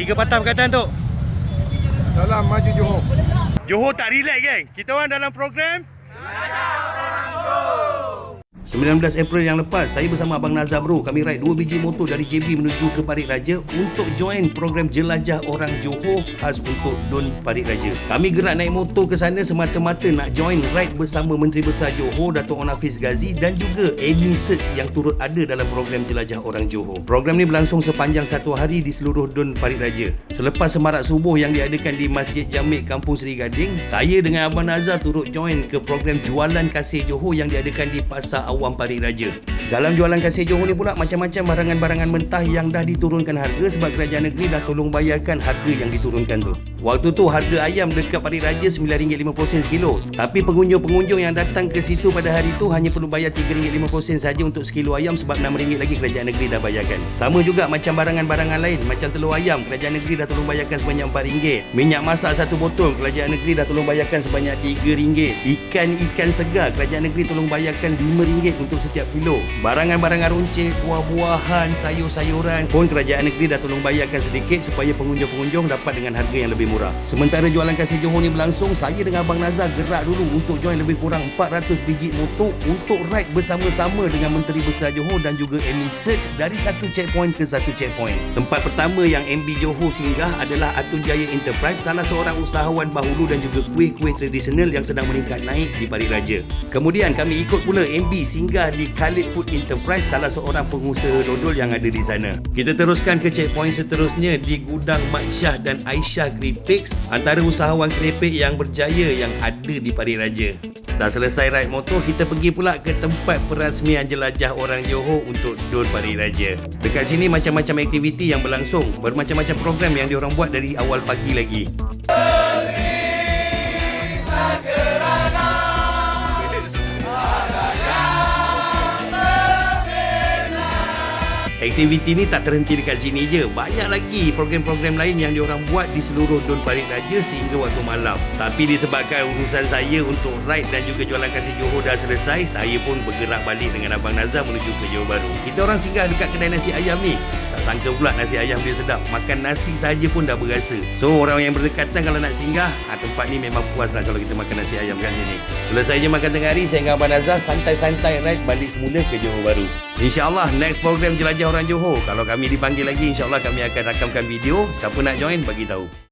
Tiga patah perkataan tu. Salam maju Johor. Johor tak relax geng. Kita orang dalam program 19 April yang lepas, saya bersama Abang Nazar Bro, kami ride dua biji motor dari JB menuju ke Parit Raja untuk join program Jelajah Orang Johor khas untuk Don Parit Raja. Kami gerak naik motor ke sana semata-mata nak join ride bersama Menteri Besar Johor Datuk On Hafiz Ghazi dan juga Amy Search yang turut ada dalam program Jelajah Orang Johor. Program ni berlangsung sepanjang satu hari di seluruh Don Parit Raja. Selepas semarak subuh yang diadakan di Masjid Jamik Kampung Seri Gading, saya dengan Abang Nazar turut join ke program Jualan Kasih Johor yang diadakan di Pasar Awam Parit Raja. Dalam jualan kasih Johor ni pula macam-macam barangan-barangan mentah yang dah diturunkan harga sebab kerajaan negeri dah tolong bayarkan harga yang diturunkan tu. Waktu tu harga ayam dekat Parit Raja RM9.50 sekilo. Tapi pengunjung-pengunjung yang datang ke situ pada hari tu hanya perlu bayar RM3.50 saja untuk sekilo ayam sebab RM6 lagi kerajaan negeri dah bayarkan. Sama juga macam barangan-barangan lain macam telur ayam kerajaan negeri dah tolong bayarkan sebanyak RM4. Minyak masak satu botol kerajaan negeri dah tolong bayarkan sebanyak RM3. Ikan-ikan segar kerajaan negeri tolong bayarkan RM5 untuk setiap kilo. Barangan-barangan runcit, buah-buahan, sayur-sayuran pun kerajaan negeri dah tolong bayarkan sedikit supaya pengunjung-pengunjung dapat dengan harga yang lebih murah. Sementara jualan kasih Johor ni berlangsung, saya dengan Abang Nazar gerak dulu untuk join lebih kurang 400 biji motor untuk ride bersama-sama dengan Menteri Besar Johor dan juga Amy Search dari satu checkpoint ke satu checkpoint. Tempat pertama yang MB Johor singgah adalah Atun Jaya Enterprise, salah seorang usahawan bahulu dan juga kuih-kuih tradisional yang sedang meningkat naik di Parit Raja. Kemudian kami ikut pula MB singgah di Khalid Food Enterprise, salah seorang pengusaha dodol yang ada di sana. Kita teruskan ke checkpoint seterusnya di gudang Mak Syah dan Aisyah Kripix, antara usahawan keripik yang berjaya yang ada di Parit Raja. Dah selesai ride motor, kita pergi pula ke tempat perasmian jelajah orang Johor untuk Don Parit Raja. Dekat sini macam-macam aktiviti yang berlangsung, bermacam-macam program yang diorang buat dari awal pagi lagi. Aktiviti ni tak terhenti dekat sini je. Banyak lagi program-program lain yang diorang buat di seluruh Don Parit Raja sehingga waktu malam. Tapi disebabkan urusan saya untuk ride dan juga jualan kasih Johor dah selesai, saya pun bergerak balik dengan Abang Nazar menuju ke Johor Baru. Kita orang singgah dekat kedai nasi ayam ni. Sangka pula nasi ayam dia sedap. Makan nasi saja pun dah berasa. So orang yang berdekatan kalau nak singgah, ha, tempat ni memang puas lah kalau kita makan nasi ayam kat sini. Selesai je makan tengah hari, saya dengan Abang Nazar santai-santai ride balik semula ke Johor Baru. InsyaAllah next program Jelajah Orang Johor. Kalau kami dipanggil lagi, insyaAllah kami akan rakamkan video. Siapa nak join, bagi tahu.